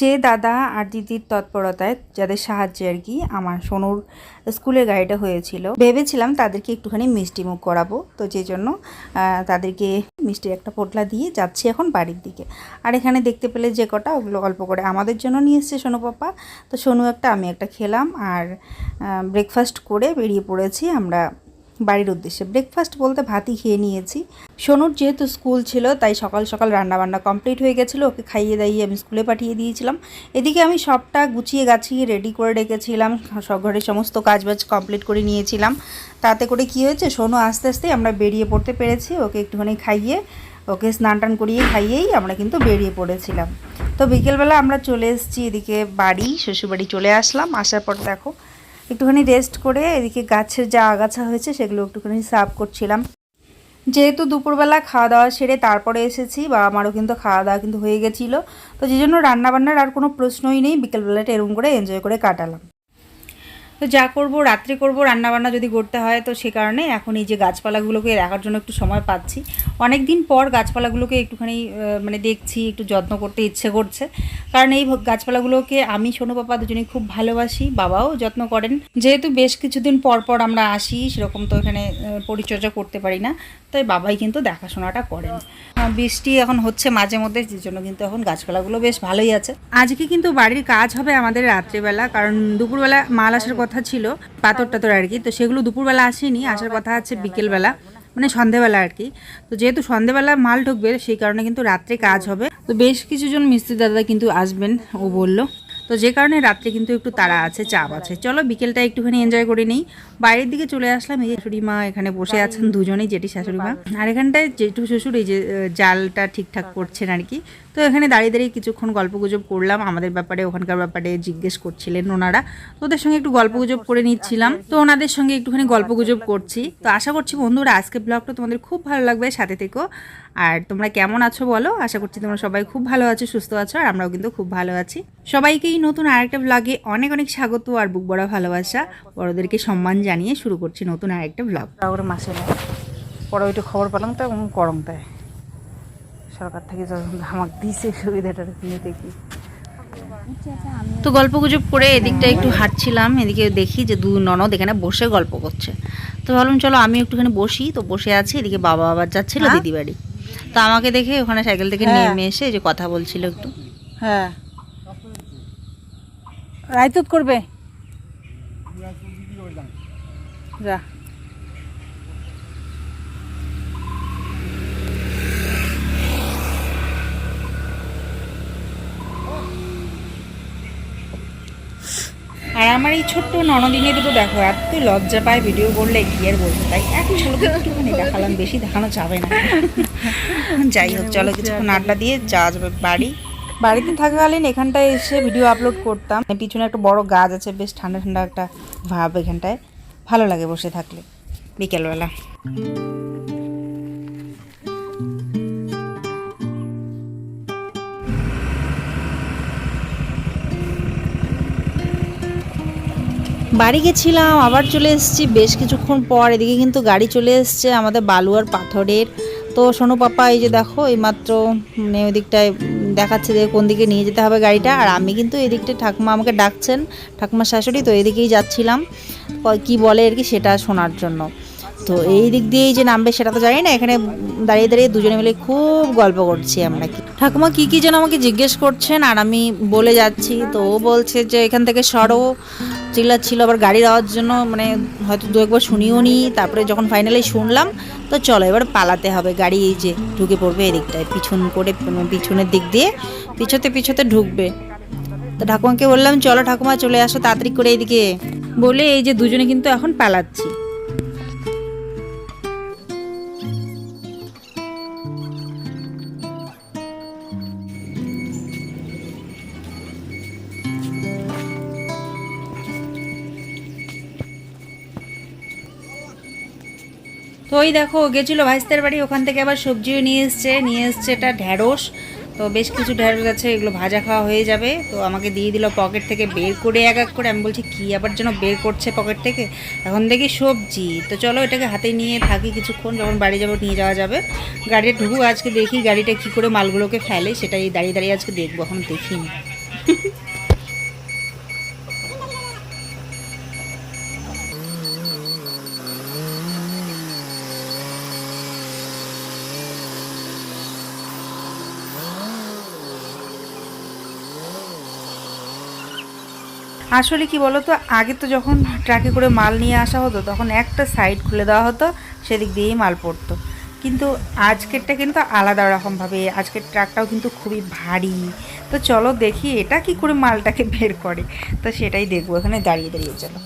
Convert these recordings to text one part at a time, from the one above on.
যে দাদা আর দিদির তৎপরতায়, যাদের সাহায্যে আর কি আমার সোনুর স্কুলের গাড়িটা হয়েছিল, ভেবেছিলাম তাদেরকে একটুখানি মিষ্টি মুখ করাবো। তো যে জন্য তাদেরকে মিষ্টির একটা পোটলা দিয়ে যাচ্ছি এখন বাড়ির দিকে। আর এখানে দেখতে পেলে যে কটা, ওগুলো অল্প করে আমাদের জন্য নিয়ে এসছে সোনু পাপা। তো সোনু একটা, আমি একটা খেলাম। আর ব্রেকফাস্ট করে বেরিয়ে পড়েছি আমরা বাড়ির উদ্দেশ্যে। ব্রেকফাস্ট বলতে ভাতই খেয়ে নিয়েছি। সোনুর যেহেতু স্কুল ছিল, তাই সকাল সকাল রান্নাবান্না কমপ্লিট হয়ে গেছিল, ওকে খাইয়ে দাইয়ে আমি স্কুলে পাঠিয়ে দিয়েছিলাম। এদিকে আমি সবটা গুছিয়ে গাছিয়ে রেডি করে রেখেছিলাম সব ঘরের সমস্ত কাজবাজ কমপ্লিট করে নিয়েছিলাম। তাতে করে কি হয়েছে, সোনু আস্তে আস্তে আমরা বেরিয়ে পড়তে পেরেছি, ওকে একটুখানি খাইয়ে, ওকে স্নান টান করিয়ে খাইয়েই আমরা কিন্তু বেরিয়ে পড়েছিলাম। তো বিকেলবেলা আমরা চলে এসেছি এদিকে বাড়ি, শ্বশুরবাড়ি চলে আসলাম, আসার পর দেখো একটুখানি রেস্ট করে এদিকে গাছের যা আগাছা হয়েছে সেগুলো একটুখানি সাফ করছিলাম। যেহেতু দুপুরবেলা খাওয়া দাওয়া সেরে তারপরে এসেছি বা আমারও কিন্তু খাওয়া দাওয়া কিন্তু হয়ে গেছিল। তো যে জন্য রান্নাবান্নার আর কোনো প্রশ্নই নেই, বিকেলবেলাটা এরম করে এনজয় করে কাটালাম। তো যা করব, রাত্রে করব, রান্নাবান্না যদি করতে হয়, তো সে কারণে এখন এই যে গাছপালাগুলোকে রাখার জন্য একটু সময় পাচ্ছি। অনেক দিন পর গাছপালাগুলোকে একটুখানি মানে দেখছি, একটু যত্ন করতে ইচ্ছে করছে। কারণ এই গাছপালাগুলোকে আমি সোনু বাবা দুজনেই খুব ভালোবাসি, বাবাও যত্ন করেন। যেহেতু বেশ কিছুদিন পর পর আমরা আসি, সেরকম তো এখানে পরিচর্যা করতে পারি না। তাই বাবাই কিন্তু দেখাশোনাটা করেন। বৃষ্টি এখন হচ্ছে মাঝে মধ্যে, যে জন্য কিন্তু এখন গাছপালাগুলো বেশ ভালোই আছে। আজকে কিন্তু বাড়ির কাজ হবে আমাদের রাত্রিবেলা, কারণ দুপুরবেলা মাল আসার কথা ছিল, পাথর টাতর আর কি। তো সেগুলো দুপুরবেলা আসেনি, আসার কথা আছে বিকেলবেলা মানে সন্ধেবেলা আর কি। তো যেহেতু সন্ধেবেলা মাল ঢুকবে, সেই কারণে কিন্তু রাত্রে কাজ হবে। তো বেশ কিছুজন মিস্ত্রি দাদা কিন্তু আসবেন, ও বলল। তো যে কারণে রাত্রে কিন্তু একটু তাড়া আছে, চাপ আছে। চলো বিকেলটা একটুখানি এনজয় করে নিই। বাইরের দিকে চলে আসলাম, এই শাশুড়ি মা এখানে বসে আছেন দুজনেই, জেঠি শাশুড়ি মা আর এখানটায় জেঠু শ্বশুর, এই যে জালটা ঠিকঠাক করছেন আর কি। তো এখানে দাঁড়িয়ে দাঁড়িয়ে কিছুক্ষণ গল্পগুজব করলাম আমাদের ব্যাপারে, ওখানকার ব্যাপারে জিজ্ঞেস করছিলেন ওনারা। তো ওদের সঙ্গে একটু গল্পগুজব করে নিচ্ছিলাম। তো ওনাদের সঙ্গে একটুখানি গল্পগুজব করছি। তো আশা করছি বন্ধুরা আজকে ব্লগটা তোমাদের খুব ভালো লাগবে, সাথে থেকো। আর তোমরা কেমন আছো বলো? আশা করছি তোমরা সবাই খুব ভালো আছো, সুস্থ আছো, আর আমরাও কিন্তু খুব ভালো আছি। সবাইকেই নতুন আরেকটা ব্লগে অনেক অনেক স্বাগত আর বুক বড় ভালোবাসা। বড়দেরকে সম্মান জানিয়ে শুরু করছি নতুন আরেকটা ব্লগ ওরে মাসে পরে ওইটা খবর পেলাম, তো এবং করম তাই। সরকার থেকে যখন আমাকে দিয়েছে সুবিধাটা নিতে কি তো গল্প গুজব করে এদিকটা একটু হাঁটছিলাম এদিকে দেখি যে দু ননদ এখানে বসে গল্প করছে। তো ভাবলাম চলো আমি একটুখানি বসি। তো বসে আছি এদিকে বাবা আবার যাচ্ছিল হ্যাঁ? দিদি বাড়ি তো আমাকে দেখে ওখানে সাইকেল থেকে হ্যাঁ। নেমে এসে যে কথা বলছিল একটু। হ্যাঁ। রাইতুত করবে। যা। আর আমার এই ছোট্ট ননদিনে দুটো দেখো, এত লজ্জা পায় ভিডিও করলে, কি আর বলব? তাই এক ঝলকে একটুখানি দেখালাম, বেশি দেখানো যাবে না। যাই হোক, চলো কিছুক্ষণ আড্ডা দিয়ে যাওয়া যাবে বাড়ি। বাড়িতে থাকাকালীন এখানটায় এসে ভিডিও আপলোড করতাম। পিছনে একটা বড় গাছ আছে, বেশ ঠান্ডা ঠান্ডা একটা ভাব এখানটায়। ভালো লাগে বসে থাকলে, বিকেলবেলা। বাড়ি গেছিলাম, আবার চলে এসেছি। বেশ কিছুক্ষণ পর এদিকে কিন্তু গাড়ি চলে এসছে আমাদের বালু আর পাথরের। তো সোনু পাপা, এই যে দেখো, এইমাত্র মানে ওই দিকটায় দেখাচ্ছে যে কোন দিকে নিয়ে যেতে হবে গাড়িটা। আর আমি কিন্তু এদিকটায় ঠাকুমা আমাকে ডাকছেন ঠাকুমার শাশুড়ি, তো এদিকেই যাচ্ছিলাম। কি বলে আর কি সেটা শোনার জন্য। তো এই দিক দিয়েই যে নামবে সেটা তো জানি না, এখানে দাঁড়িয়ে দাঁড়িয়ে দুজনে মিলে খুব গল্প করছি আমরা কি। ঠাকুমা, কী কী যেন আমাকে জিজ্ঞেস করছেন, আর আমি বলে যাচ্ছি। তো ও বলছে যে এখান থেকে সরো চিল্লাচ্ছিল আবার গাড়ি দেওয়ার জন্য মানে হয়তো দু একবার শুনিও নি। তারপরে যখন ফাইনালি শুনলাম, তো চলো এবার পালাতে হবে। গাড়ি এই যে ঢুকে পড়বে এদিকটায়, পিছন করে মানে পিছনের দিক দিয়ে, পিছতে পিছতে ঢুকবে। তো ঠাকুমাকে বললাম, চলো ঠাকুমা চলে আসো, তাড়াতাড়ি করে এদিকে বলে এই যে দুজনে কিন্তু এখন পালাচ্ছি। তো ওই দেখো ও গেছিল ভাইস্তের বাড়ি, ওখান থেকে আবার সবজিও নিয়ে এসছে নিয়ে এসছে এটা ঢ্যাঁড়স তো বেশ কিছু ঢ্যাঁড়স আছে, এগুলো ভাজা খাওয়া হয়ে যাবে। তো আমাকে দিয়ে দিল পকেট থেকে বের করে এক এক করে। আমি বলছি, কী আবার যেন বের করছে পকেট থেকে? এখন দেখি সবজি। তো চলো এটাকে হাতে নিয়ে থাকি কিছুক্ষণ, যখন বাড়ি যাব নিয়ে যাওয়া যাবে। গাড়িতে ঢুকু আজকে দেখি গাড়িটা কী করে মালগুলোকে ফেলে, সেটাই দাঁড়িয়ে দাঁড়িয়ে আজকে দেখব, এখন দেখিনি। আসলে কি বলতো, আগে তো যখন ট্রাকে করে মাল নিয়ে আসা হতো, তখন একটা সাইড খুলে দেওয়া হতো, সেদিক দিয়েই মাল পড়তো। কিন্তু আজকেরটা কিন্তু আলাদা রকমভাবে, আজকের ট্রাকটাও কিন্তু খুবই ভারী। তো চলো দেখি এটা কি করে মালটাকে বের করে। তো সেটাই দেখব, ওখানে দাঁড়িয়ে দাঁড়িয়ে চলো।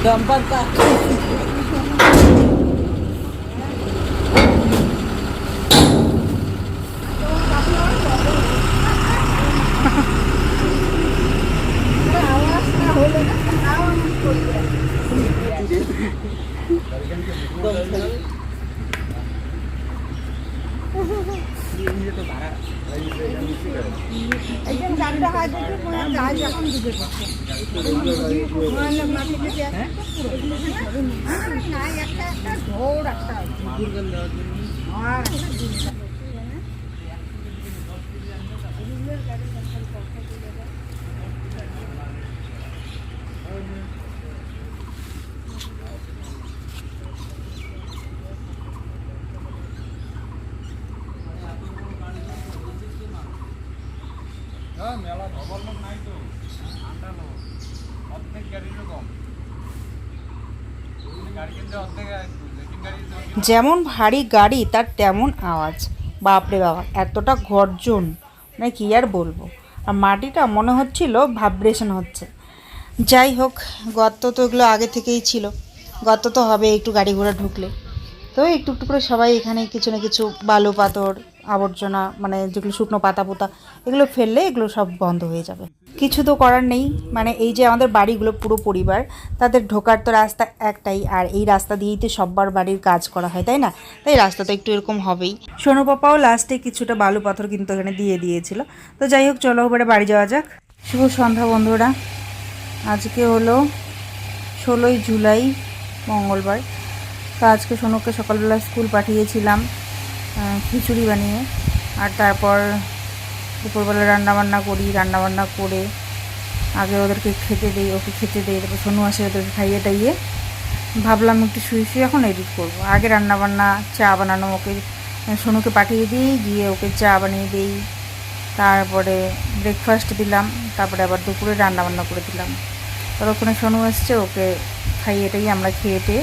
Gambag ka. যেমন ভারী গাড়ি, তার তেমন আওয়াজ। বাপরে বাবা, এতটা গর্জন। মানে কি আর বলব? আর মাটিটা মনে হচ্ছিল, ভাইব্রেশন হচ্ছে। যাই হোক, গর্ত তো এগুলো আগে থেকেই ছিল। গর্ত তো হবে একটু গাড়ি ঘোড়া ঢুকলে। তো একটু একটু করে সবাই এখানে কিছু না কিছু বালু পাথর আবর্জনা মানে যেগুলো শুকনো পাতা পোতা এগুলো ফেললে এগুলো সব বন্ধ হয়ে যাবে। কিছু তো করার নেই। মানে এই যে আমাদের বাড়িগুলো, পুরো পরিবার, তাদের ঢোকার তো রাস্তা একটাই, আর এই রাস্তা দিয়েই তো সব্বার বাড়ির কাজ করা হয়, তাই না? তাই রাস্তা তো একটু এরকম হবেই। সোনু পাপাও লাস্টে কিছুটা বালু পাথর কিন্তু এখানে দিয়ে দিয়েছিল। তো যাই হোক, চলো এবারে বাড়ি যাওয়া যাক। শুভ সন্ধ্যা বন্ধুরা। আজকে হলো ষোলোই জুলাই, মঙ্গলবার। তো আজকে সোনুকে সকালবেলা স্কুল পাঠিয়েছিলাম। খিচুড়ি বানিয়ে আর তারপর দুপুরবেলা রান্নাবান্না করি, রান্নাবান্না করে আগে ওদেরকে খেতে দিই, ওকে খেতে দিই, তারপর সোনু আসে ওদেরকে খাইয়ে টাইয়ে ভাবলাম একটু শুয়ে শুয়ে এখন এডিট করব। আগে রান্নাবান্না, চা বানানো, ওকে সোনুকে পাঠিয়ে দিই, গিয়ে ওকে চা বানিয়ে দিই, তারপরে ব্রেকফাস্ট দিলাম, তারপরে আবার দুপুরে রান্নাবান্না করে দিলাম। ততক্ষণে সোনু এসছে ওকে খাইয়ে টাইয়ে আমরা খেয়ে টেয়ে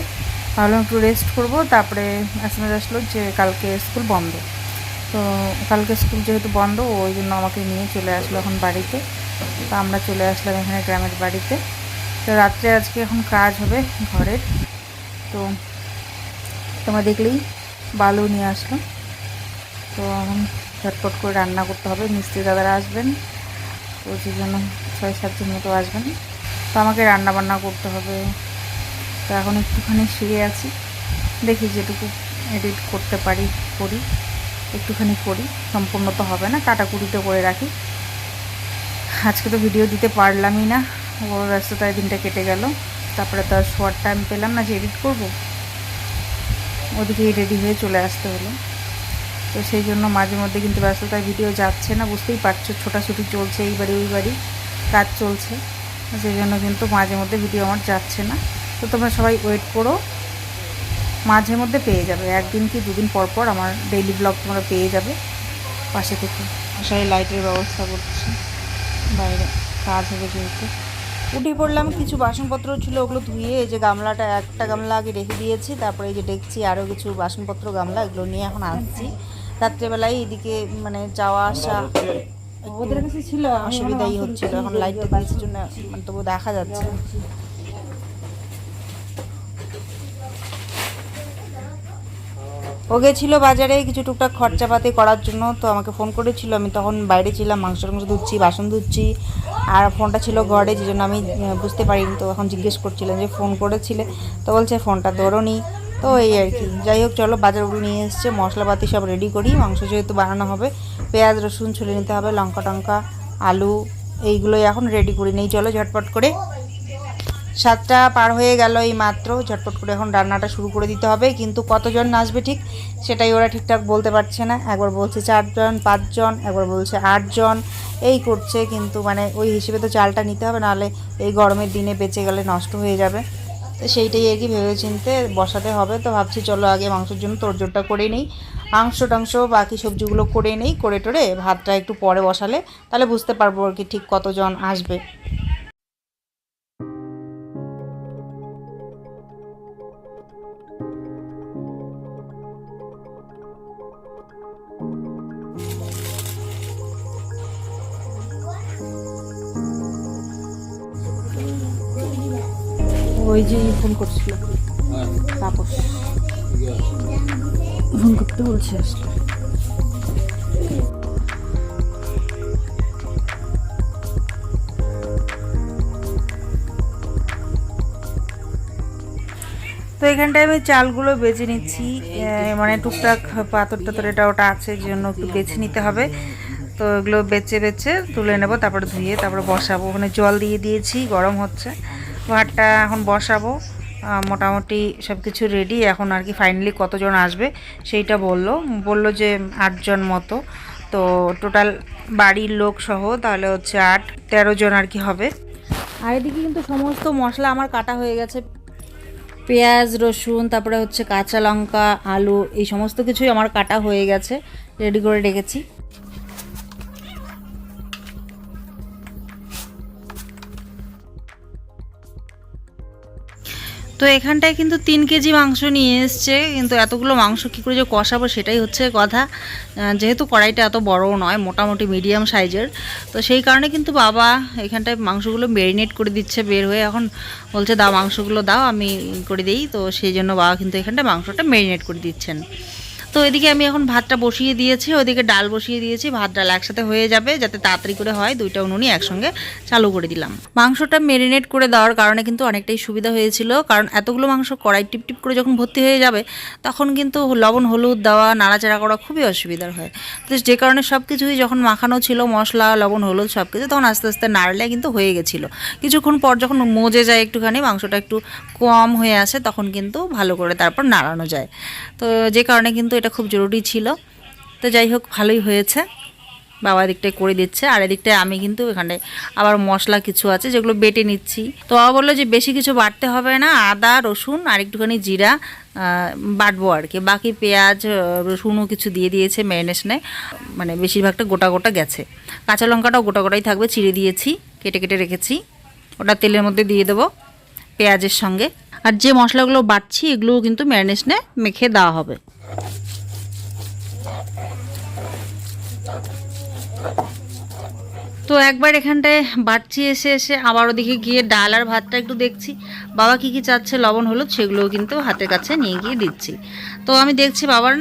ভাবলাম একটু রেস্ট করব, তারপরে এসএমএস আসলো যে কালকে স্কুল বন্ধ। তো কালকে স্কুল যেহেতু বন্ধ, ওই জন্য আমাকে নিয়ে চলে আসলো এখন বাড়িতে। তো আমরা চলে আসলাম এখানে গ্রামের বাড়িতে। তো রাত্রে আজকে এখন কাজ হবে ঘরের। তো তোমরা দেখলেই বালু নিয়ে আসলাম তো এখন ঝটপট করে রান্না করতে হবে। মিস্ত্রি দাদারা আসবেন। তো সেই জন্য ছয় সাতজন মতো আসবেন। তো আমাকে রান্না বান্না করতে হবে। তো এখন একটুখানি শুয়ে আছি। দেখি যেটুকু এডিট করতে পারি, করি। একটুখানি করি, সম্পূর্ণ তো হবে না, কাটাকুটিতে করে রাখি। আজকে তো ভিডিও দিতে পারলামই না, বড় ব্যস্ততায় দিনটা কেটে গেল। তারপরে তো আর টাইম পেলাম না যে এডিট করব। ওদিকেই রেডি হয়ে চলে আসতে হলো। তো সেই জন্য মাঝে মধ্যে কিন্তু ব্যস্ততায় ভিডিও যাচ্ছে না, বুঝতেই পারছ, ছোটাছুটি চলছে, এই বাড়ি, ওই বাড়ি, কাজ চলছে। সেই জন্য কিন্তু মাঝে মধ্যে ভিডিও আমার যাচ্ছে না। তো তোমরা সবাই ওয়েট করো। মাঝে মধ্যে পেয়ে যাবে। একদিন কি দুদিন পর পর আমার ডেইলি ব্লগ তোমরা পেয়ে যাবে। পাশে থেকে। মশারি লাইটের ব্যবস্থা করছি। বাইরে কাজ হবে যেহেতু। উঠে পড়লাম কিছু বাসনপত্র ছিল ওগুলো ধুয়ে এই যে গামলাটা একটা গামলা আগে রেখে দিয়েছি তারপরে এই যে দেখছি আরও কিছু বাসনপত্র গামলা এগুলো নিয়ে এখন আসছি। রাত্রেবেলায় এদিকে মানে যাওয়া আসা ওদের কাছে ছিল অসুবিধাই হচ্ছিল। এখন লাইটটা দিয়েছে জন্য মানে তবু দেখা যাচ্ছে। ও গেছিল বাজারে কিছু টুকটাক খরচাপাতি করার জন্য, তো আমাকে ফোন করেছিল। আমি তখন বাইরে ছিলাম, মাংস টাংস ধুচ্ছি, বাসন ধুচ্ছি, আর ফোনটা ছিল ঘরে, যে জন্য আমি বুঝতে পারিনি। তো এখন জিজ্ঞেস করছিলাম যে ফোন করেছিলে, তো বলছে ফোনটা ধরোনি তো এই আর কি। যাই হোক, চলো বাজারগুলো নিয়ে এসছে, মশলাপাতি সব রেডি করি। মাংস যেহেতু বানানো হবে, পেঁয়াজ, রসুন ছুলে নিতে হবে লঙ্কা টঙ্কা আলু, এইগুলোই এখন রেডি করে নেই। চলো ঝটপট করে সাতটা পার হয়ে গেল এই মাত্র। ঝটপট করে এখন রান্নাটা শুরু করে দিতে হবে। কিন্তু কতজন নাচবে ঠিক সেটাই ওরা ঠিকঠাক বলতে পারছে না। একবার বলছে চারজন, পাঁচজন, একবার বলছে আটজন। এই করছে কিন্তু মানে ওই হিসেবে তো চালটা নিতে হবে, নাহলে এই গরমের দিনে বেঁচে গেলে নষ্ট হয়ে যাবে। তো সেইটাই আর কি ভেবে চিনতে বসাতে হবে। তো ভাবছি চলো আগে মাংসের জন্য তোড়জোড়টা করে নিই। মাংস টাংস বাকি সবজিগুলো করে নেই। করে টোরে ভাতটা একটু পরে বসালে তাহলে বুঝতে পারব আর কি ঠিক কতজন আসবে। ওই যে ফোন করছিল। তাপস। ফোন করতে বলছে আসলে তো এখানটায় আমি চালগুলো বেছে নিচ্ছি মানে টুকটাক পাথর টাথর এটা ওটা আছে জন্য একটু বেছে নিতে হবে। তো এগুলো বেছে বেছে তুলে নেব, তারপরে ধুয়ে তারপরে বসাবো। ওখানে জল দিয়ে দিয়েছি, গরম হচ্ছে। ভাতটা এখন বসাবো। মোটামুটি সব কিছু রেডি এখন আর কি ফাইনালি কতজন আসবে সেইটা বলল। বলল যে আটজন মতো। তো টোটাল বাড়ির লোক সহ তাহলে হচ্ছে আট, তেরো জন আর কি হবে। আর এদিকে কিন্তু সমস্ত মশলা আমার কাটা হয়ে গেছে। পেঁয়াজ, রসুন, তারপরে হচ্ছে কাঁচা লঙ্কা, আলু, এই সমস্ত কিছুই আমার কাটা হয়ে গেছে। রেডি করে রেখেছি। তো এখানটায় কিন্তু তিন কেজি মাংস নিয়ে এসছে, কিন্তু এতগুলো মাংস কী করে যে কষাবো সেটাই হচ্ছে কথা। যেহেতু কড়াইটা এত বড়ও নয়, মোটামুটি মিডিয়াম সাইজের। তো সেই কারণে কিন্তু বাবা এখানটায় মাংসগুলো ম্যারিনেট করে দিচ্ছে বের হয়ে। এখন বলছে, দাও মাংসগুলো দাও, আমি করে দিই। তো সেই জন্য বাবা কিন্তু এখানটায় মাংসটা ম্যারিনেট করে দিচ্ছেন। তো এদিকে আমি এখন ভাতটা বসিয়ে দিয়েছি, ওইদিকে ডাল বসিয়ে দিয়েছি ভাত ডাল একসাথে হয়ে যাবে যাতে তাড়াতাড়ি করে হয়। দুইটা উনুনি একসঙ্গে চালু করে দিলাম। মাংসটা মেরিনেট করে দেওয়ার কারণে কিন্তু অনেকটাই সুবিধা হয়েছিল, কারণ এতগুলো মাংস কড়াই টিপ টিপ করে যখন ভর্তি হয়ে যাবে, তখন কিন্তু লবণ, হলুদ দেওয়া, নাড়াচাড়া করা খুবই অসুবিধার হয়। তো যে কারণে সব কিছুই যখন মাখানো ছিল, মশলা, লবণ, হলুদ সব কিছু তখন আস্তে আস্তে নাড়লে কিন্তু হয়ে গেছিল। কিছুক্ষণ পর যখন মজে যায় একটুখানি, মাংসটা একটু কম হয়ে আসে, তখন কিন্তু ভালো করে তারপর নাড়ানো যায়। তো যে কারণে কিন্তু এটা খুব জরুরি ছিল। তো যাই হোক, ভালোই হয়েছে। বাবা দিকটায় করে দিচ্ছে, আর এদিকটায় আমি কিন্তু এখানে আবার মশলা কিছু আছে যেগুলো বেটে নিচ্ছি। তো বাবা বলল যে বেশি কিছু বাটতে হবে না, আদা, রসুন আর একটুখানি জিরা বাটবো আর কি। বাকি পেঁয়াজ রসুনও কিছু দিয়ে দিয়েছে ম্যারিনেশনে মানে বেশিরভাগটা গোটা গোটা গেছে। কাঁচা লঙ্কাটাও গোটা গোটাই থাকবে, চিড়ে দিয়েছি, কেটে কেটে রেখেছি। ওটা তেলের মধ্যে দিয়ে দেবো পেঁয়াজের সঙ্গে। আর যে মশলাগুলো বাটছি, এগুলোও কিন্তু ম্যারিনেশনে মেখে দেওয়া হবে। তো একবার এখানটায় বাড়ছি এসে এসে আবার ওদিকে গিয়ে ডাল আর ভাতটা একটু দেখছি। বাবা কি কি চাচ্ছে, লবণ, হলুদ, সেগুলোও কিন্তু হাতের কাছে নিয়ে গিয়ে দিচ্ছি। তো আমি দেখছি বাবার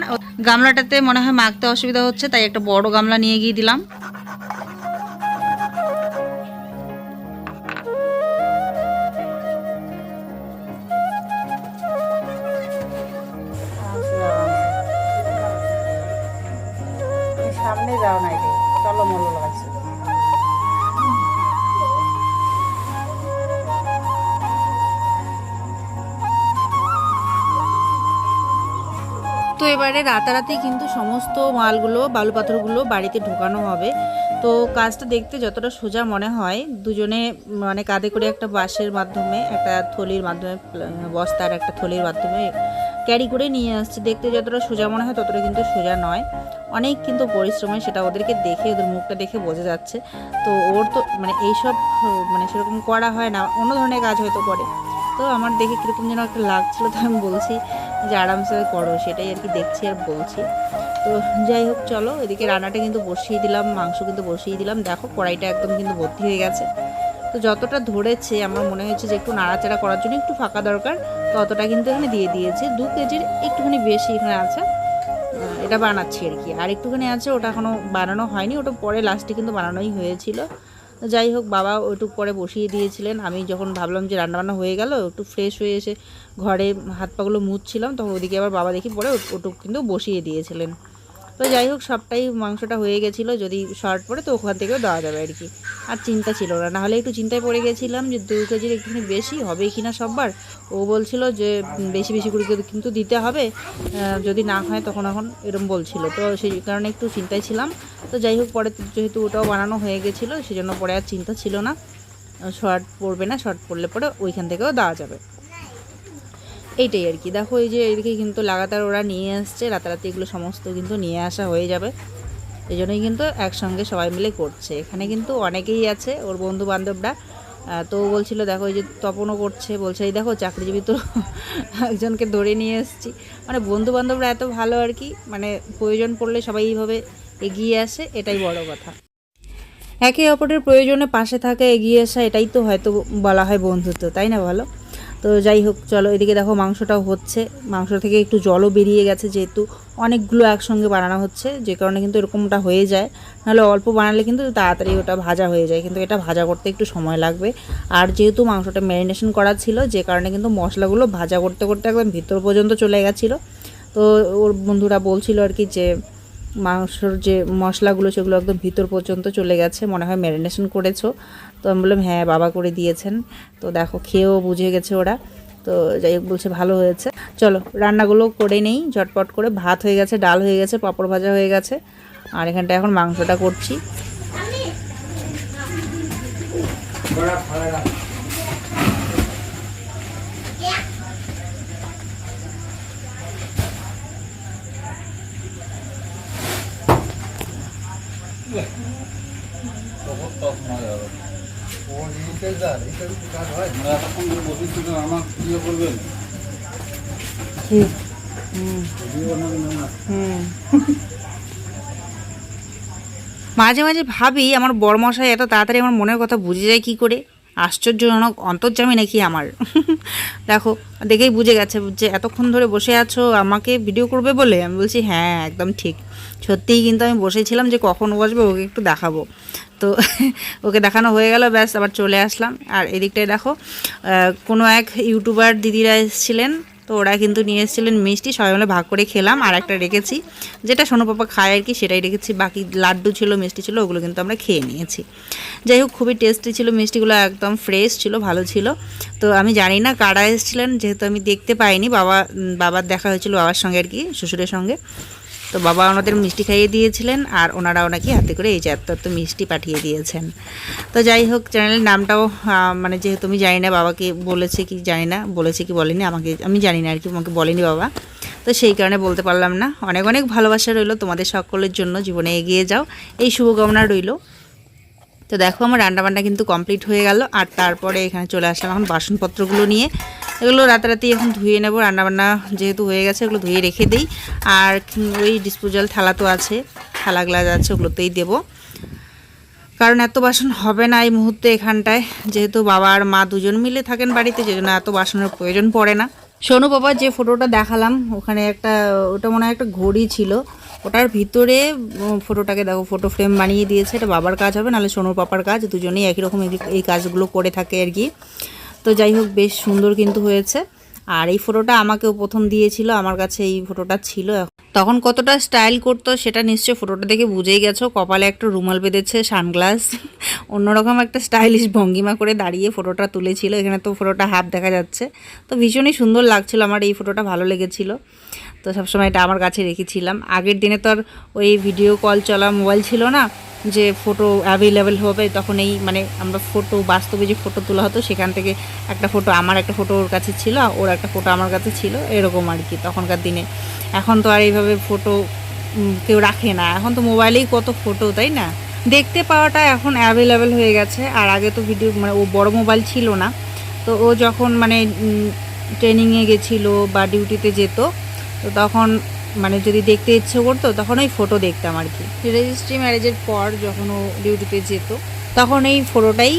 গামলাটাতে মনে হয় মাখতে অসুবিধা হচ্ছে, তাই একটা বড় গামলা নিয়ে গিয়ে দিলাম। রাতারাতি কিন্তু সমস্ত মালগুলো, বালু পাথরগুলো বাড়িতে ঢোকানো হবে। তো কাজটা দেখতে যতটা সোজা মনে হয়, দুজনে মানে কাঁধে করে একটা বাঁশের মাধ্যমে, একটা থলির মাধ্যমে, বস্তার একটা থলির মাধ্যমে ক্যারি করে নিয়ে আসছে। দেখতে যতটা সোজা মনে হয়, ততটা কিন্তু সোজা নয়। অনেক কিন্তু পরিশ্রমে সেটা ওদেরকে দেখে, ওদের মুখটা দেখে বোঝা যাচ্ছে। তো ওর তো মানে এইসব মানে সেরকম করা হয় না, অন্য ধরনের কাজ হয়তো করে। তো আমার দেখে কীরকম যেন একটা লাগছিল তো আমি বলছি। যে আরামসে করো, সেটাই আর কি দেখছি আর বলছি। তো যাই হোক, চলো, এদিকে রান্নাটা কিন্তু বসিয়ে দিলাম, মাংস কিন্তু বসিয়ে দিলাম। দেখো, কড়াইটা একদম কিন্তু ভর্তি হয়ে গেছে। তো যতটা ধরেছে, আমার মনে হয়েছে যে একটু নাড়াচাড়া করার জন্য একটু ফাঁকা দরকার, ততটা কিন্তু এখানে দিয়ে দিয়েছে। দু কেজির একটুখানি বেশি এখানে আছে। এটা বানাচ্ছি আর কি। আর একটুখানি আছে, ওটা এখনও বানানো হয়নি, ওটা পরে লাস্টে কিন্তু বানানোই হয়েছিল। যাই হোক, বাবা ওইটুক পরে বসিয়ে দিয়েছিলেন। আমি যখন ভাবলাম যে রান্নাবান্না হয়ে গেল, একটু ফ্রেশ হয়ে এসে ঘরে হাত পাগুলো মুছছিলাম, তখন ওদিকে আবার বাবা দেখি পরে ওটুক কিন্তু বসিয়ে দিয়েছিলেন। তো যাই হোক, সবটাই মাংসটা হয়ে গেছিল, যদি শর্ট পড়ে তো ওখান থেকেও দেওয়া যাবে আর কি। আর চিন্তা ছিল না, নাহলে একটু চিন্তায় পড়ে গেছিলাম যে দু কেজির একটুখানি বেশি হবে কি না সববার। ও বলছিল যে বেশি বেশি করে কিন্তু দিতে হবে যদি না হয় তখন এখন এরম বলছিল। তো সেই কারণে একটু চিন্তায় ছিলাম। তো যাই হোক, পরে যেহেতু ওটাও বানানো হয়ে গেছিল, সেজন্য পরে আর চিন্তা ছিল না। শর্ট পড়বে না শর্ট পড়লে পরে ওইখান থেকেও দেওয়া যাবে। এইটাই আর কি। দেখো, এই যে এদিকে কিন্তু লাগাতার ওরা নিয়ে আসছে, রাতারাতি এগুলো সমস্ত কিন্তু নিয়ে আসা হয়ে যাবে। এই জন্যই কিন্তু একসঙ্গে সবাই মিলে করছে। এখানে কিন্তু অনেকেই আছে, ওর বন্ধু বান্ধবরা তো বলছিল, দেখো, এই যে তপনও করছে। বলছে, এই দেখো, চাকরিজীবী তো একজনকে ধরে নিয়ে এসেছি। মানে বন্ধু বান্ধবরা এত ভালো আর কি মানে প্রয়োজন পড়লে সবাই এইভাবে এগিয়ে আসে, এটাই বড় কথা। একে অপরের প্রয়োজনে পাশে থাকা এগিয়ে আসা, এটাই তো হয়তো বলা হয় বন্ধুত্ব, তাই না বলো? তো যাই হোক, চলো এদিকে দেখো মাংসটাও হচ্ছে। মাংস থেকে একটু জলও বেরিয়ে গেছে, যেহেতু অনেকগুলো একসঙ্গে বানানো হচ্ছে, যে কারণে কিন্তু এরকমটা হয়ে যায়। নাহলে অল্প বানালে কিন্তু তাড়াতাড়ি ওটা ভাজা হয়ে যায়, কিন্তু এটা ভাজা করতে একটু সময় লাগবে। আর যেহেতু মাংসটা ম্যারিনেশন করা ছিল, যে কারণে কিন্তু মশলাগুলো ভাজা করতে করতে একদম ভিতর পর্যন্ত চলে গেছিল। তো ওর বন্ধুরা বলছিল আর কি যে মাংসর যে মশলাগুলো, সেগুলো একদম ভিতর পর্যন্ত চলে গেছে, মনে হয় ম্যারিনেশন করেছ। তো আমি বললাম হ্যাঁ বাবা করে দিয়েছেন। তো দেখো, খেয়েও বুঝে গেছে ওরা। তো যাই হোক, বলছে ভালো হয়েছে। চলো, রান্নাগুলো করে নেই, ঝটপট করে। ভাত হয়ে গেছে, ডাল হয়ে গেছে, পাঁপড় ভাজা হয়ে গেছে। আর এখানটা এখন মাংসটা করছি। হুম মাঝে মাঝে ভাবি, আমার বড় মশাই এত তাড়াতাড়ি আমার মনের কথা বুঝে যায় কি করে? আশ্চর্যজনক অন্তর্জামী নাকি আমার? দেখো, দেখেই বুঝে গেছে যে এতক্ষণ ধরে বসে আছো, আমাকে ভিডিও করবে বলে? আমি বলছি হ্যাঁ একদম ঠিক। সত্যিই কিন্তু আমি বসেছিলাম যে কখন বসবে ওকে একটু দেখাবো। তো ওকে দেখানো হয়ে গেল, ব্যাস, আবার চলে আসলাম। আর এদিকটায় দেখো কোনো এক ইউটিউবার দিদিরা এসেছিলেন তো ওরা কিন্তু নিয়ে এসেছিলেন মিষ্টি। সবাই মিলে ভাগ করে খেলাম। আর একটা রেখেছি। যেটা সোনু পাপা খায় আর কি, সেটাই রেখেছি। বাকি লাড্ডু ছিল, মিষ্টি ছিল, ওগুলো কিন্তু আমরা খেয়ে নিয়েছি। যাই হোক, খুবই টেস্টি ছিল। মিষ্টিগুলো একদম ফ্রেশ ছিল, ভালো ছিল। তো আমি জানি না কারা এসেছিলেন, যেহেতু আমি দেখতে পাইনি। বাবা বাবার দেখা হয়েছিল বাবার সঙ্গে আর কি, শ্বশুরের সঙ্গে। তো বাবা ওনাদের মিষ্টি খাইয়ে দিয়েছিলেন আর ওনারা ওনাকে হাতে করে এই যে এত মিষ্টি পাঠিয়ে দিয়েছেন। তো যাই হোক, চ্যানেলের নামটাও মানে যেহেতু আমি জানি না বাবাকে বলেছে কি জানি না, বলেছে কি বলেনি, আমাকে, আমি জানি না আর কি, আমাকে বলেনি বাবা। তো সেই কারণে বলতে পারলাম না। অনেক অনেক ভালোবাসা রইল তোমাদের সকলের জন্য, জীবনে এগিয়ে যাও। এই শুভকামনা রইল। তো দেখো আমার রান্নাবান্না কিন্তু কমপ্লিট হয়ে গেল, আর তারপরে এখানে চলে আসলাম এখন বাসনপত্রগুলো নিয়ে। এগুলো রাতারাতি এখন ধুয়ে নেব, রান্নাবান্না যেহেতু হয়ে গেছে এগুলো ধুয়ে রেখে দিই। আর ওই ডিসপোজাল থালা তো আছে, থালা গ্লাস আছে, ওগুলোতেই দেবো। কারণ এত বাসন হবে না এই মুহূর্তে এখানটায়, যেহেতু বাবা আর মা দুজন মিলে থাকেন বাড়িতে যেজন্য এত বাসনের প্রয়োজন পড়ে না। সোনু বাবা, যে ফটোটা দেখালাম, ওখানে একটা, ওটা মনে হয় একটা ঘড়ি ছিল। ওটার ভিতরে ফটোটাকে দেখো ফটো ফ্রেম বানিয়ে দিয়েছে, এটা বাবার কাজ হবে, নাহলে সোনুর পাপার কাজ, দুজনেই একই রকম এই- কাজগুলো করে থাকে আর কি। তো যাই হোক, বেশ সুন্দর কিন্তু হয়েছে। আর এই ফটোটা আমাকেও প্রথম দিয়েছিল, আমার কাছে এই ফটোটা ছিল। তখন কতটা স্টাইল করতো সেটা নিশ্চয়ই ফটোটা দেখে বুঝেই গেছো। কপালে একটা রুমাল বেঁধেছে, সানগ্লাস, অন্যরকম একটা স্টাইলিশ ভঙ্গিমা করে দাঁড়িয়ে ফটোটা তুলেছিল। এখানে তো ফটোটা হাফ দেখা যাচ্ছে। তো ভীষণই সুন্দর লাগছিল, আমার এই ফটোটা ভালো লেগেছিল। তো সবসময় এটা আমার কাছে রেখেছিলাম। আগের দিনে তো আর ওই ভিডিও কল চলা মোবাইল ছিল না, যে ফটো অ্যাভেলেবেল হবে, তখন এই মানে আমরা ফটো বাস্তবে যে ফটো তোলা হতো, সেখান থেকে একটা ফটো আমার একটা ফটো ওর কাছে ছিল, ওর একটা ফটো আমার কাছে ছিল, এরকম আর কি তখনকার দিনে। এখন তো আর এইভাবে ফটো কেউ রাখে না। এখন তো মোবাইলেই কত ফটো তাই না? দেখতে পাওয়াটা এখন অ্যাভেলেবেল হয়ে গেছে। আর আগে তো ভিডিও মানে ও বড় মোবাইল ছিল না। তো ও যখন মানে ট্রেনিংয়ে গেছিল বা ডিউটিতে যেত তো তখন মানে যদি দেখতে ইচ্ছে করতো তখন ওই ফটো দেখতাম আর কি। রেজিস্ট্রি ম্যারেজের পর যখন ও ডিউটিতে যেত তখন এই ফটোটাই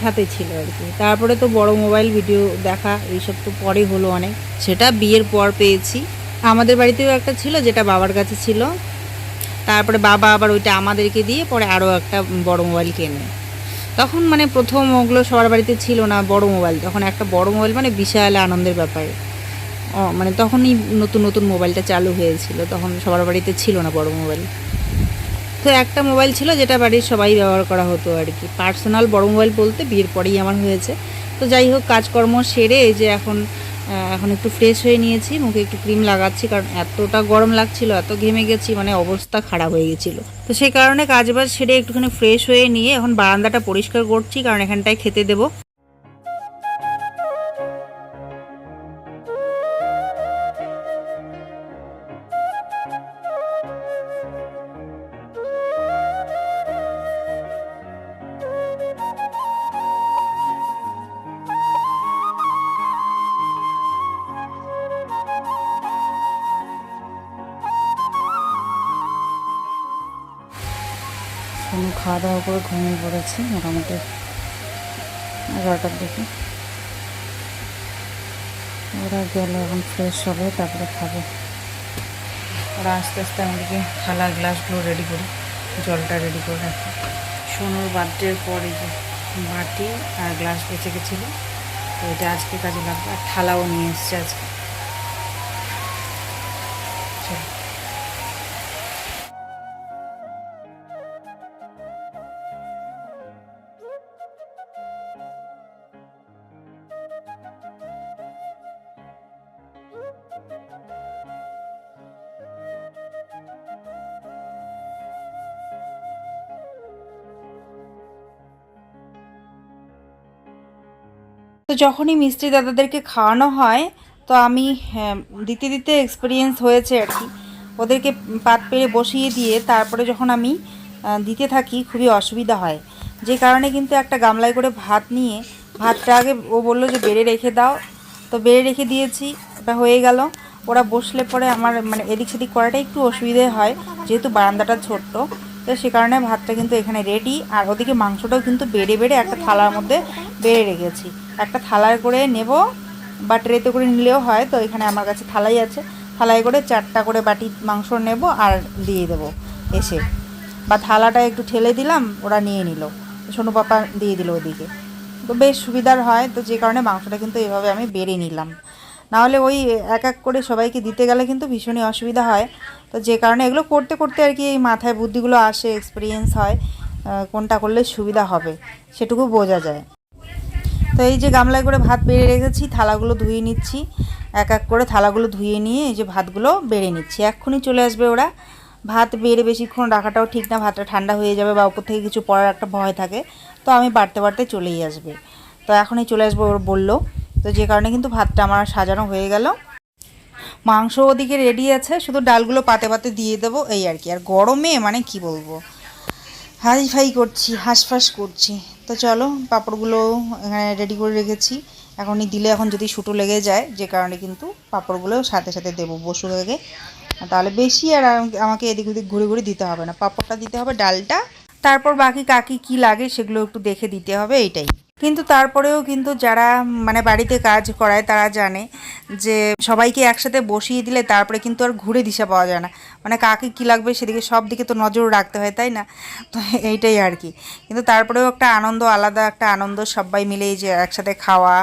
সাথে ছিল আর কি। তারপরে তো বড় মোবাইল ভিডিও দেখা এইসব তো পরে হলো অনেক। সেটা বিয়ের পর পেয়েছি। আমাদের বাড়িতেও একটা ছিল যেটা বাবার কাছে ছিল। তারপরে বাবা আবার ওইটা আমাদেরকে দিয়ে পরে আরও একটা বড় মোবাইল কেনে। তখন মানে প্রথম ওগুলো সবার বাড়িতে ছিল না বড় মোবাইল তখন একটা বড় মোবাইল মানে বিশাল আনন্দের ব্যাপার। মানে তখনই নতুন নতুন মোবাইলটা চালু হয়েছিল, তখন সবার বাড়িতে ছিল না বড় মোবাইল। তো একটা মোবাইল ছিল যেটা বাড়ির সবাই ব্যবহার করা হতো আর কি। পার্সোনাল বড় মোবাইল বলতে বিয়ের পরেই আমার হয়েছে। তো যাই হোক, কাজকর্ম সেরে এই যে এখন এখন একটু ফ্রেশ হয়ে নিয়েছি, মুখে একটু ক্রিম লাগাচ্ছি, কারণ এতটা গরম লাগছিল, এত ঘেমে গেছি মানে অবস্থা খারাপ হয়ে গেছিল। তো সেই কারণে কাজ বাজ সেরে একটুখানি ফ্রেশ হয়ে নিয়ে এখন বারান্দাটা পরিষ্কার করছি, কারণ এখানটায় খেতে দেবো। পড়েছি মোটামুটি। এগারোটার দিকে। ওরা গেলে এখন ফ্রেশ হবে, তারপরে খাব। ওরা আস্তে আস্তে আমাদেরকে থালা গ্লাসগুলো রেডি করি, জলটা রেডি করে রাখি। সোনুর বার্থডের পরে যে মাটি আর গ্লাস বেঁচে গেছিল, তো এটা আজকে কাজে লাগবে। আর থালাও নিয়ে এসছে আজকে। যখনই মিস্ত্রি দাদাদেরকে খাওয়ানো হয় তো আমি হ্যাঁ, দিতে দিতে এক্সপিরিয়েন্স হয়েছে আর কি। ওদেরকে পাত পেরে বসিয়ে দিয়ে তারপরে যখন আমি দিতে থাকি খুবই অসুবিধা হয়। যে কারণে কিন্তু একটা গামলায় করে ভাত নিয়ে ভাতটা আগে ও বলল যে বেড়ে রেখে দাও। তো বেড়ে রেখে দিয়েছি ওটা হয়ে গেল। ওরা বসলে পরে আমার মানে এদিক সেদিক করাটা একটু অসুবিধে হয় যেহেতু বারান্দাটা ছোট্ট। তো সে কারণে ভাতটা কিন্তু এখানে রেডি আর ওদিকে মাংসটাও কিন্তু বেড়ে বেড়ে একটা থালার মধ্যে বেড়ে রেখেছি। একটা থালায় করে নেব বা ট্রেতে করে নিলেও হয়। তো এখানে আমার কাছে থালাই আছে। থালায় করে চারটা করে বাটি মাংস নেব আর দিয়ে দেবো এসে। বা থালাটা একটু ঠেলে দিলাম, ওরা নিয়ে নিল। সোনু পাপা দিয়ে দিল ওদিকে। তো বেশ সুবিধার হয়। তো যে কারণে মাংসটা কিন্তু এভাবে আমি বেড়ে নিলাম। নাহলে ওই এক এক করে সবাইকে দিতে গেলে কিন্তু ভীষণই অসুবিধা হয়। তো যে কারণে এগুলো করতে করতে আর কি এই মাথায় বুদ্ধিগুলো আসে এক্সপিরিয়েন্স হয় কোনটা করলে সুবিধা হবে সেটুকু বোঝা যায়। তো এই যে গামলায় করে ভাত বেড়ে রেখেছি, থালাগুলো ধুয়ে নিচ্ছি। এক এক করে থালাগুলো ধুয়ে নিয়ে এই যে ভাতগুলো বেড়ে নিচ্ছি। এক্ষুনি চলে আসবে ওরা। ভাত বেড়ে বেশিক্ষণ রাখাটাও ঠিক না, ভাতটা ঠান্ডা হয়ে যাবে বা উপর থেকে কিছু পড়ার একটা ভয় থাকে, তো আমি বাড়তে বাড়তে চলেই আসবে। তো এখনই চলে আসবে, ওর বলল। তো যে কারণে কিন্তু ভাতটা আমার সাজানো হয়ে গেল। মাংস ওদিকে রেডি আছে, শুধু ডালগুলো পাতে পাতে দিয়ে দেবো, এই আর কি। আর গরমে মানে কি বলব? হাই ফাই করছি, হাঁসফাঁস করছি। তো চলো, পাঁপড়গুলো এখানে রেডি করে রেখেছি। এখনই দিলে এখন যদি শুটো লেগে যায়, যে কারণে কিন্তু পাঁপড়গুলো সাথে সাথে দেবো বসু আগে। তাহলে বেশি আর আমাকে এদিক ওদিক ঘুরে ঘুরে দিতে হবে না। পাঁপড়টা দিতে হবে, ডালটা। তারপর বাকি কাকি কি লাগে সেগুলো একটু দেখে দিতে হবে, এইটাই। কিন্তু তারপরেও কিন্তু যারা মানে বাড়িতে কাজ করায় তারা জানে যে সবাইকে একসাথে বসিয়ে দিলে তারপরে কিন্তু আর ঘুরে দিশা পাওয়া যায় না। মানে কাকে কী লাগবে সেদিকে সব দিকে তো নজর রাখতে হয়, তাই না? তো এইটাই আর কি। কিন্তু তারপরেও একটা আনন্দ, আলাদা একটা আনন্দ, সবাই মিলে যে একসাথে খাওয়া,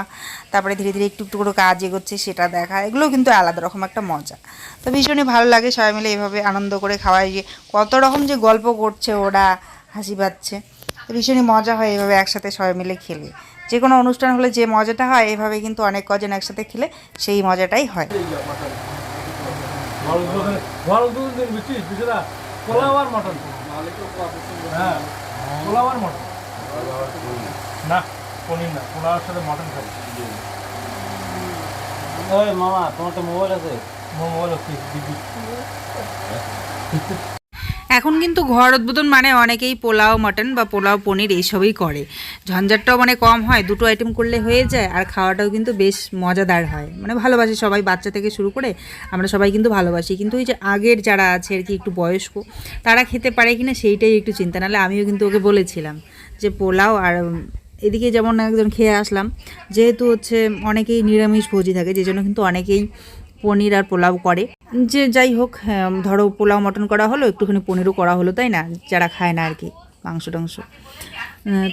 তারপরে ধীরে ধীরে একটু একটু করে কাজ এগোচ্ছে সেটা দেখা এগুলো কিন্তু আলাদা রকম একটা মজা। তো ভীষণই ভালো লাগে সবাই মিলে এইভাবে আনন্দ করে খাওয়ায় যে কত রকম যে গল্প করছে ওরা, হাসি পাচ্ছে। ভীষণই মজা হয় এভাবে একসাথে সবাই মিলে খেলে। যে কোনো অনুষ্ঠান হলে যে মজাটা হয় এভাবে কিন্তু অনেক কজন একসাথে খেলে সেই মজাটাই হয়। হ্যাঁ না পনির না পোলাওর সাথে মটন খাব ওই মামা তোমার তো মোবাইল আছে? কি দিবি এখন কিন্তু ঘর উদ্বোধন মানে অনেকেই পোলাও, মাটন বা পোলাও পনির এইসবই করে। ঝঞ্ঝাটটাও মানে কম হয়, দুটো আইটেম করলে হয়ে যায়, আর খাওয়াটাও কিন্তু বেশ মজাদার হয়। মানে ভালোবাসি সবাই বাচ্চা থেকে শুরু করে, আমরা সবাই কিন্তু ভালোবাসি। কিন্তু ওই যে আগের যারা আছে আর কি একটু বয়স্ক, তারা খেতে পারে কিনা সেইটাই একটু চিন্তা। নাহলে আমিও কিন্তু ওকে বলেছিলাম যে পোলাও আর এদিকে যেমন একজন খেয়ে আসলাম, যেহেতু হচ্ছে অনেকেই নিরামিষ ভোজি থাকে যে জন্য কিন্তু অনেকেই পনির আর পোলাও করে। যে যাই হোক হ্যাঁ, ধরো পোলাও মটন করা হলো একটুখানি পনিরও করা হলো তাই না? যারা খায় না আর কি মাংস টাংস।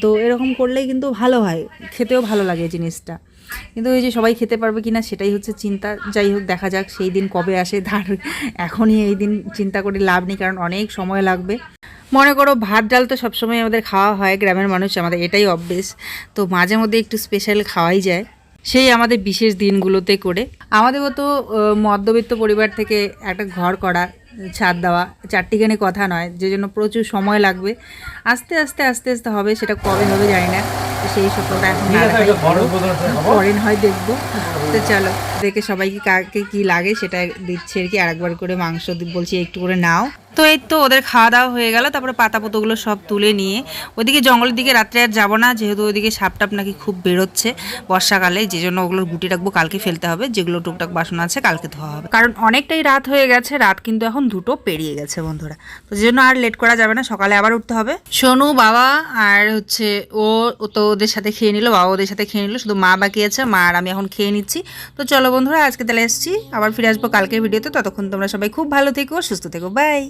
তো এরকম করলেই কিন্তু ভালো হয় খেতেও ভালো লাগে জিনিসটা। কিন্তু ওই যে সবাই খেতে পারবে কিনা সেটাই হচ্ছে চিন্তা। যাই হোক দেখা যাক সেই দিন কবে আসে। তার এখনই এই দিন চিন্তা করে লাভ নেই কারণ অনেক সময় লাগবে। মনে করো ভাত ডাল তো সবসময় আমাদের খাওয়া হয় গ্রামের মানুষ আমাদের এটাই অভ্যেস। তো মাঝে মধ্যে একটু স্পেশাল খাওয়াই যায়। সেই আমাদের বিশেষ দিনগুলোতে করে। আমাদের তো মধ্যবিত্ত পরিবার থেকে একটা ঘর করা, ছাদ দেওয়া, চারটিখানে কথা নয়, যে জন্য প্রচুর সময় লাগবে। আস্তে আস্তে আস্তে আস্তে হবে, সেটা কবে হবে জানি না। তো সেই সত্যটা এখন ঠিক না আছে দেখাই একটা ঘর ভালো। উদ্বোধন খাব। পরে হয় দেখব। তো চলো দেখে সবাইকে কাকে কি লাগে সেটা দিচ্ছে আর কি। আরেকবার করে মাংস বলছি একটু করে নাও। তো এই তো ওদের খাওয়া দাওয়া হয়ে গেল তারপরে পাতা পোতোগুলো সব তুলে নিয়ে। ওদিকে জঙ্গলের দিকে রাত্রে আর যাব না যেহেতু ওইদিকে সাপ টাপ নাকি খুব বেরোচ্ছে বর্ষাকালে যে জন্য ওগুলো গুটি রাখব কালকে ফেলতে হবে যেগুলো টুকটাক বাসন আছে কালকে ধোয়া হবে। কারণ অনেকটাই রাত হয়ে গেছে রাত কিন্তু এখন দুটো পেরিয়ে গেছে বন্ধুরা। তো যে জন্য আর লেট করা যাবে না সকালে আবার উঠতে হবে। সোনু বাবা আর হচ্ছে ও ও তো ওদের সাথে খেয়ে নিল, বাবা ওদের সাথে খেয়ে নিল, শুধু মা বাকি আছে, মা আর আমি এখন খেয়ে নিচ্ছি। তো চলো বন্ধুরা, আজকে তাহলে এসছি, আবার ফিরে আসব কালকের ভিডিওতে, ততক্ষণ তোমরা সবাই খুব ভালো থেকো, সুস্থ থেকো বাই